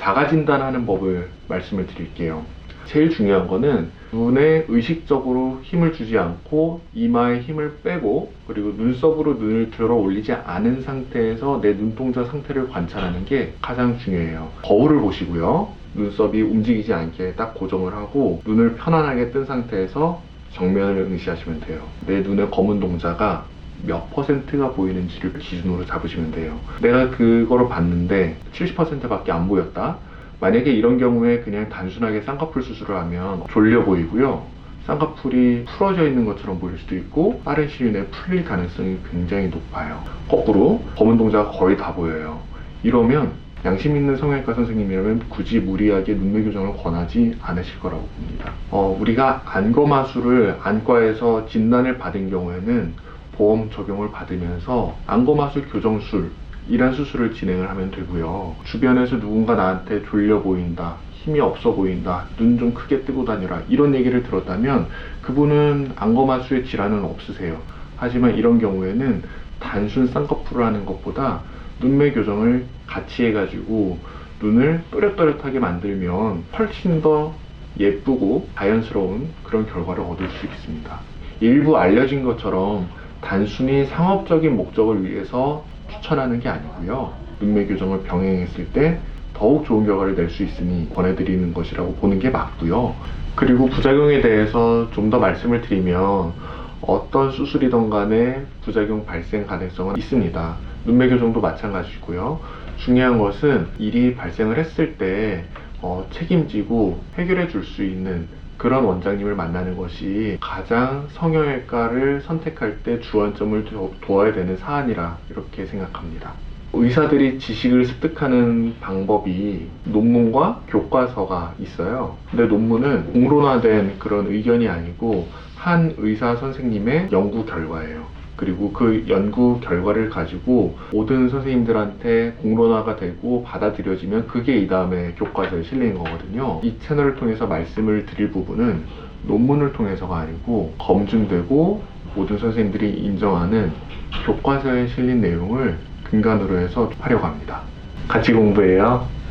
자가 진단하는 법을 말씀을 드릴게요. 제일 중요한 거는 눈에 의식적으로 힘을 주지 않고 이마에 힘을 빼고 그리고 눈썹으로 눈을 들어 올리지 않은 상태에서 내 눈동자 상태를 관찰하는 게 가장 중요해요. 거울을 보시고요. 눈썹이 움직이지 않게 딱 고정을 하고 눈을 편안하게 뜬 상태에서 정면을 응시하시면 돼요. 내 눈의 검은 동자가 몇 퍼센트가 보이는지를 기준으로 잡으시면 돼요. 내가 그거를 봤는데 70%밖에 안 보였다. 만약에 이런 경우에 그냥 단순하게 쌍꺼풀 수술을 하면 졸려 보이고요. 쌍꺼풀이 풀어져 있는 것처럼 보일 수도 있고 빠른 시일 내에 풀릴 가능성이 굉장히 높아요. 거꾸로 검은 동자가 거의 다 보여요. 이러면 양심 있는 성형외과 선생님이라면 굳이 무리하게 눈매 교정을 권하지 않으실 거라고 봅니다. 어, 우리가 안검하수를 안과에서 진단을 받은 경우에는 보험 적용을 받으면서 안검하수 교정술 이란 수술을 진행을 하면 되고요. 주변에서 누군가 나한테 졸려 보인다, 힘이 없어 보인다, 눈 좀 크게 뜨고 다니라 이런 얘기를 들었다면 그분은 안검하수의 질환은 없으세요. 하지만 이런 경우에는 단순 쌍꺼풀을 하는 것보다 눈매 교정을 같이 해가지고 눈을 또렷또렷하게 만들면 훨씬 더 예쁘고 자연스러운 그런 결과를 얻을 수 있습니다. 일부 알려진 것처럼 단순히 상업적인 목적을 위해서 추천하는 게 아니고요. 눈매 교정을 병행했을 때 더욱 좋은 결과를 낼 수 있으니 권해드리는 것이라고 보는 게 맞고요. 그리고 부작용에 대해서 좀 더 말씀을 드리면 어떤 수술이든 간에 부작용 발생 가능성은 있습니다. 눈매 교정도 마찬가지고요. 중요한 것은 일이 발생을 했을 때 어, 책임지고 해결해 줄 수 있는 그런 원장님을 만나는 것이 가장 성형외과를 선택할 때 주안점을 두- 두어야 되는 사안이라 이렇게 생각합니다. 의사들이 지식을 습득하는 방법이 논문과 교과서가 있어요. 근데 논문은 공론화된 그런 의견이 아니고 한 의사 선생님의 연구 결과예요. 그리고 그 연구 결과를 가지고 모든 선생님들한테 공론화가 되고 받아들여지면 그게 이 다음에 교과서에 실리는 거거든요. 이 채널을 통해서 말씀을 드릴 부분은 논문을 통해서가 아니고 검증되고 모든 선생님들이 인정하는 교과서에 실린 내용을 근간으로 해서 하려고 합니다. 같이 공부해요.